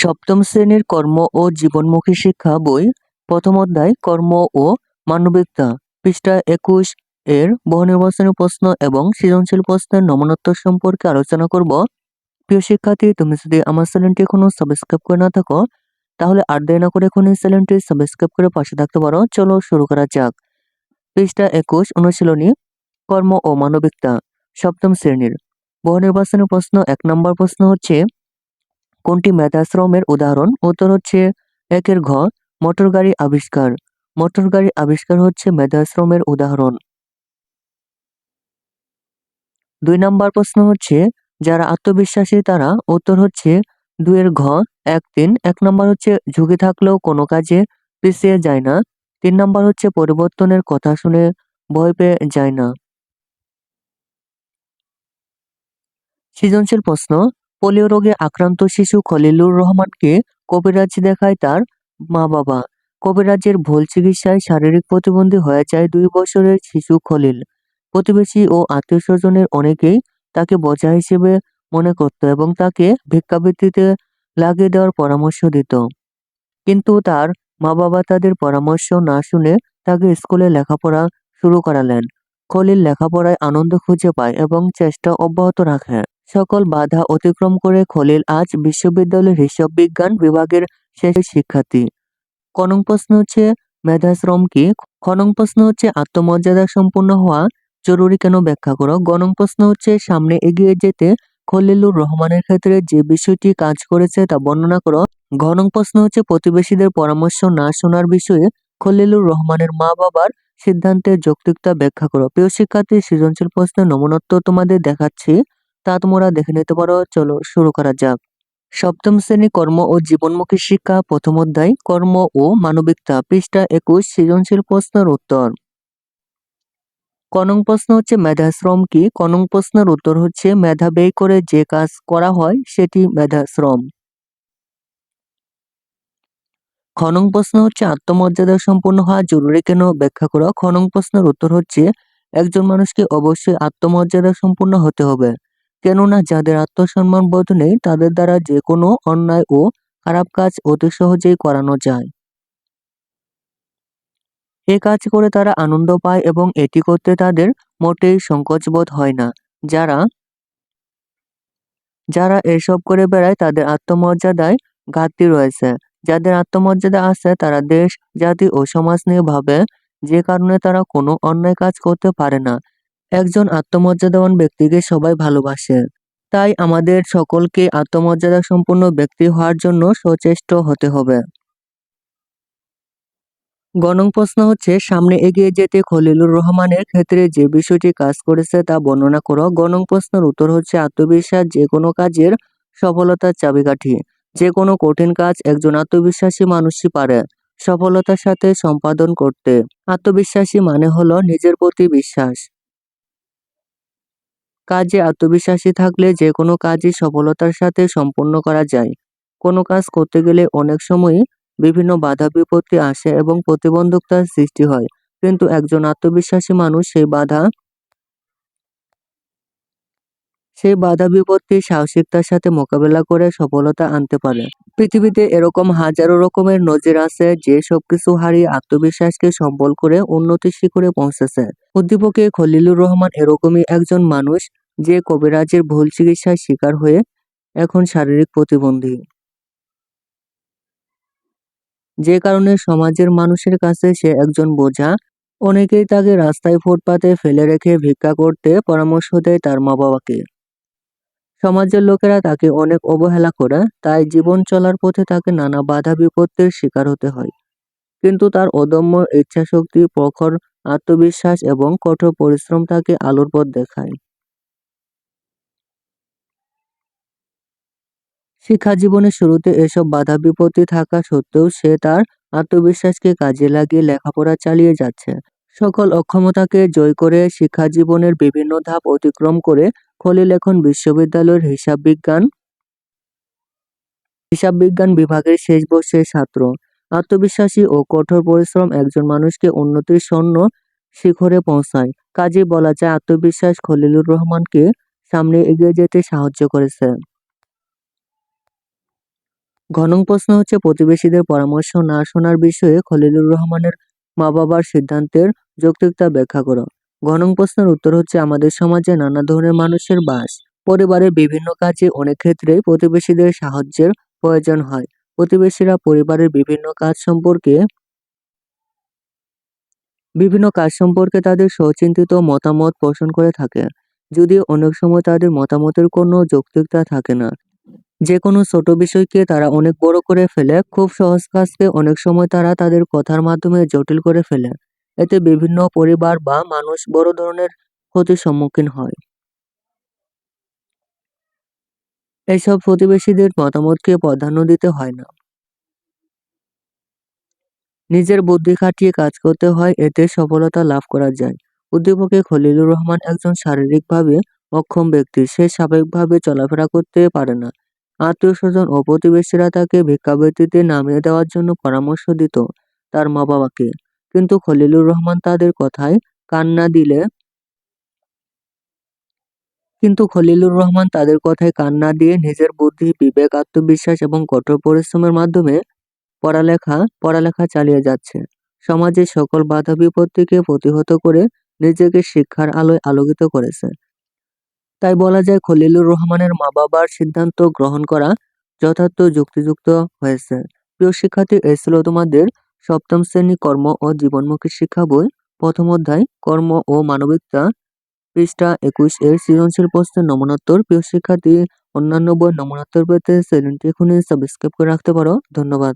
সপ্তম শ্রেণির কর্ম ও জীবনমুখী শিক্ষা বই, প্রথম অধ্যায়, কর্ম ও মানবিকতা, পৃষ্ঠা একুশ এর বহুনির্বাচনী প্রশ্ন এবং সৃজনশীল প্রশ্নের নমনোত্তর সম্পর্কে আলোচনা করব। প্রিয় শিক্ষার্থী, তুমি যদি আমার চ্যানেলটি এখনও সাবস্ক্রাইব করে না থাকো, তাহলে আর দেরি না করে এখন এই চ্যানেলটি সাবস্ক্রাইব করে পাশে থাকতে পারো। চলো শুরু করা যাক। পৃষ্ঠা একুশ, অনুশীলনী, কর্ম ও মানবিকতা, সপ্তম শ্রেণির বহুনির্বাচনী প্রশ্ন, এক নম্বর প্রশ্ন হচ্ছে কোনটি মেধাশ্রমের উদাহরণ? উত্তর হচ্ছে একের ঘ, মোটর গাড়ি আবিষ্কার। মোটর গাড়ি আবিষ্কার হচ্ছে মেধাশ্রমের উদাহরণ। দুই নম্বর প্রশ্ন হচ্ছে, যারা আত্মবিশ্বাসী তারা, উত্তর হচ্ছে দুইয়ের ঘ, এক তিন। এক নম্বর হচ্ছে, ঝুঁকি থাকলেও কোনো কাজে পিছিয়ে যায় না। তিন নম্বর হচ্ছে, পরিবর্তনের কথা শুনে ভয় পেয়ে যায় না। সৃজনশীল প্রশ্ন পোলিও রোগে আক্রান্ত শিশু খলিলুর রহমানকে কবিরাজ দেখায় তার মা বাবা কবিরাজের ভুল চিকিৎসায় শারীরিক প্রতিবন্ধী হয়ে যায় দুই বছরের শিশু খলিল। প্রতিবেশী ও আত্মীয় স্বজনের অনেকেই তাকে বোঝা হিসেবে মনে করত এবং তাকে ভিক্ষাবৃত্তিতে লাগিয়ে দেওয়ার পরামর্শ দিত। কিন্তু তার মা বাবা তাদের পরামর্শ না শুনে তাকে স্কুলে লেখাপড়া শুরু করালেন। খলিল লেখাপড়ায় আনন্দ খুঁজে পায় এবং চেষ্টা অব্যাহত রাখে। সকল বাধা অতিক্রম করে খলিল আজ বিশ্ববিদ্যালয়ের হিসাব বিজ্ঞান বিভাগের শেষ শিক্ষার্থী। কনং প্রশ্ন হচ্ছে, মেধাশ্রম কি? খনং প্রশ্ন হচ্ছে, আত্মমর্যাদা সম্পূর্ণ হওয়া জরুরি কেন ব্যাখ্যা করো? গণং প্রশ্ন হচ্ছে, সামনে এগিয়ে যেতে খলিলুর রহমানের ক্ষেত্রে যে বিষয়টি কাজ করেছে তা বর্ণনা করো। ঘনং প্রশ্ন হচ্ছে, প্রতিবেশীদের পরামর্শ না শোনার বিষয়ে খলিলুর রহমানের মা বাবার সিদ্ধান্তের যৌক্তিকতা ব্যাখ্যা করো। প্রিয় শিক্ষার্থী, সৃজনশীল প্রশ্নের নমনত্ব তোমাদের দেখাচ্ছি। তা তোমরা দেখে নিতে পারো। চলো শুরু করা যাক। সপ্তম শ্রেণি কর্ম ও জীবনমুখী শিক্ষা, প্রথম অধ্যায়, কর্ম ও মানবিকতা, পৃষ্ঠা একুশ, সৃজনশীল প্রশ্নের উত্তর। কনং প্রশ্ন হচ্ছে মেধাশ্রম কি? কনং প্রশ্নের উত্তর হচ্ছে মেধা ব্যয় করে যে কাজ করা হয়, সেটি মেধাশ্রম। খনং প্রশ্ন হচ্ছে আত্মমর্যাদা সম্পূর্ণ হওয়া জরুরি কেন? ব্যাখ্যা করা। খনং প্রশ্নের উত্তর হচ্ছে, একজন মানুষকে অবশ্যই আত্মমর্যাদা সম্পূর্ণ হতে হবে। কেননা যাদের আত্মসম্মান বোধ নেই, তাদের দ্বারা যে কোনো অন্যায় ও খারাপ কাজ অতি সহজেই করানো যায়। এ কাজ করে তারা আনন্দ পায় এবং এটি করতে তাদের মোটেই সংকোচবোধ হয় না। যারা যারা এসব করে বেড়ায়, তাদের আত্মমর্যাদায় ঘাটতি রয়েছে। যাদের আত্মমর্যাদা আছে, তারা দেশ, জাতি ও সমাজ নিয়ে ভাবে, যে কারণে তারা কোনো অন্যায় কাজ করতে পারে না। একজন আত্মমর্যাদাবান ব্যক্তিকে সবাই ভালোবাসে। তাই আমাদের সকলকে আত্মমর্যাদা সম্পন্ন ব্যক্তি হওয়ার জন্য সচেষ্ট হতে হবে। গণং প্রশ্ন হচ্ছে, সামনে এগিয়ে যেতে খলিলুর রহমানের ক্ষেত্রে যে বিষয়টি কাজ করেছে তা বর্ণনা করো। গণং প্রশ্নের উত্তর হচ্ছে, আত্মবিশ্বাস যে কোনো কাজের সফলতার চাবিকাঠি। যে কোনো কঠিন কাজ একজন আত্মবিশ্বাসী মানুষই পারে সফলতার সাথে সম্পাদন করতে। আত্মবিশ্বাসী মানে হলো নিজের প্রতি বিশ্বাস। কাজে আত্মবিশ্বাসী থাকলে যে কোনো কাজই সফলতার সাথে সম্পন্ন করা যায়। কোনো কাজ করতে গেলে অনেক সময়ই বিভিন্ন বাধা বিপত্তি আসে এবং প্রতিবন্ধকতার সৃষ্টি হয়। কিন্তু একজন আত্মবিশ্বাসী মানুষ সেই বাধা সেই বাধা বিপত্তি সাহসিকতার সাথে মোকাবেলা করে সফলতা আনতে পারে। পৃথিবীতে এরকম হাজারো রকমের নজির আছে যে সবকিছু হারিয়ে আত্মবিশ্বাসকে সম্বল করে উন্নতির শিখরে পৌঁছেছে। উদ্দীপকে খলিলুর রহমান এরকমই একজন মানুষ যে কবিরাজের ভুল চিকিৎসার শিকার হয়ে এখন শারীরিক প্রতিবন্ধী। যে কারণে সমাজের মানুষের কাছে সে একজন বোঝা, অনেকেই তাকে রাস্তায় ফুটপাতে ফেলে রেখে ভিক্ষা করতে পরামর্শ দেয় তার মা বাবাকে সমাজের লোকেরা তাকে অনেক অবহেলা করে, তাই জীবন চলার পথে তাকে নানা বাধা বিপত্তির শিকার হতে হয়। কিন্তু তার অদম্য ইচ্ছাশক্তি, প্রখর আত্মবিশ্বাস এবং কঠোর পরিশ্রম তাকে আলোর পথ দেখায়। শিক্ষা জীবনের শুরুতে এসব বাধা বিপত্তি থাকা সত্ত্বেও সে তার আত্মবিশ্বাসকে কাজে লাগিয়ে লেখাপড়া চালিয়ে যাচ্ছে। সকল অক্ষমতাকে জয় করে শিক্ষা জীবনের বিভিন্ন ধাপ অতিক্রম করে খলিল এখন বিশ্ববিদ্যালয়ের হিসাব বিজ্ঞান হিসাব বিজ্ঞান বিভাগের শেষ বর্ষের ছাত্র। আত্মবিশ্বাসী ও কঠোর পরিশ্রম একজন মানুষকে উন্নতির স্বর্ণ শিখরে পৌঁছায়। কাজে বলা যায়, আত্মবিশ্বাস খলিলুর রহমানকে সামনে এগিয়ে যেতে সাহায্য করেছে। ঘনং প্রশ্ন হচ্ছে, প্রতিবেশীদের পরামর্শ না শোনার বিষয়ে খলিলুর রহমানের মা বাবার সিদ্ধান্তের যৌক্তিকতা ব্যাখ্যা করো। ঘনং প্রশ্নের উত্তর হচ্ছে, আমাদের সমাজে নানা ধরনের মানুষের বাস। পরিবারের বিভিন্ন কাজে অনেক ক্ষেত্রেই প্রতিবেশীদের সাহায্যের প্রয়োজন হয়। প্রতিবেশীরা পরিবারের বিভিন্ন কাজ সম্পর্কে, বিভিন্ন কাজ সম্পর্কে তাদের সচিন্তিত মতামত পোষণ করে থাকে। যদিও অনেক সময় তাদের মতামতের কোনো যৌক্তিকতা থাকে না। যে কোনো ছোট বিষয়কে তারা অনেক বড় করে ফেলে, খুব সহজ কাজকে অনেক সময় তারা তাদের কথার মাধ্যমে জটিল করে ফেলে। এতে বিভিন্ন পরিবার বা মানুষ বড় ধরনের ক্ষতির সম্মুখীন হয়। এইসব প্রতিবেশীদের মতামতকে প্রাধান্য দিতে হয় না। নিজের বুদ্ধি খাটিয়ে কাজ করতে হয়, এতে সফলতা লাভ করা যায়। উদ্দীপকে খলিলুর রহমান একজন শারীরিকভাবে অক্ষম ব্যক্তি। সে স্বাভাবিকভাবে চলাফেরা করতে পারে না। আত্মীয় স্বজন ও প্রতিবেশীরা তাকে ভিক্ষাবৃত্তিতে নামিয়ে দেওয়ার জন্য পরামর্শ দিত তার মা বাবাকে কিন্তু খলিলুর রহমান তাদের কথায় কান না দিলে কিন্তু খলিলুর রহমান তাদের কথায় কান না দিয়ে নিজের বুদ্ধি, বিবেক, আত্মবিশ্বাস এবং কঠোর পরিশ্রমের মাধ্যমে পড়ালেখা পড়ালেখা চালিয়ে যাচ্ছে। সমাজের সকল বাধা বিপত্তিকে প্রতিহত করে নিজেকে শিক্ষার আলোয় আলোকিত করেছে। তাই বলা যায় খলিলুর রহমানের মা বাবার সিদ্ধান্ত গ্রহণ করা যথার্থ যুক্তিযুক্ত হয়েছে। প্রিয় শিক্ষার্থী, এই ছিল তোমাদের সপ্তম শ্রেণি কর্ম ও জীবনমুখী শিক্ষা বই, প্রথম অধ্যায়, কর্ম ও মানবিকতা, পৃষ্ঠা একুশ এর সৃজনশীল প্রশ্নের নমনোত্তর। প্রিয় শিক্ষার্থী, অন্যান্য বই নমনোত্তর পেতে চ্যানেলটি এখনই সাবস্ক্রাইব করে রাখতে পারো। ধন্যবাদ।